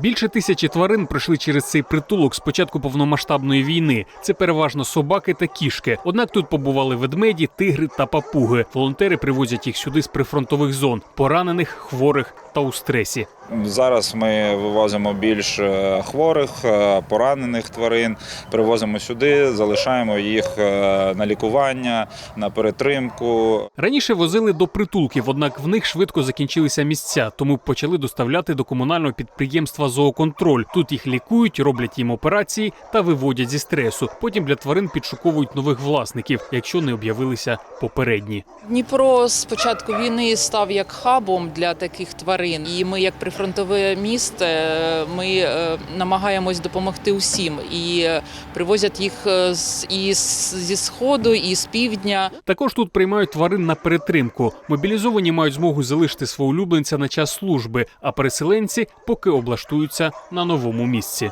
Більше тисячі тварин пройшли через цей притулок з початку повномасштабної війни. Це переважно собаки та кішки. Однак тут побували ведмеді, тигри та папуги. Волонтери привозять їх сюди з прифронтових зон, поранених, хворих та у стресі. Зараз ми вивозимо більш е, хворих, е, поранених тварин, привозимо сюди, залишаємо їх е, на лікування, на перетримку. Раніше возили до притулків, однак в них швидко закінчилися місця, тому почали доставляти до комунального підприємства Зооконтроль. Тут їх лікують, роблять їм операції та виводять зі стресу. Потім для тварин підшуковують нових власників, якщо не об'явилися попередні. Дніпро з початку війни став як хабом для таких тварин, і ми, як прифронтове місто, е, ми е, намагаємось допомогти усім і е, привозять їх і зі сходу, і з півдня. Також тут приймають тварин на перетримку. Мобілізовані мають змогу залишити свого улюбленця на час служби, а переселенці поки облаштуються на новому місці.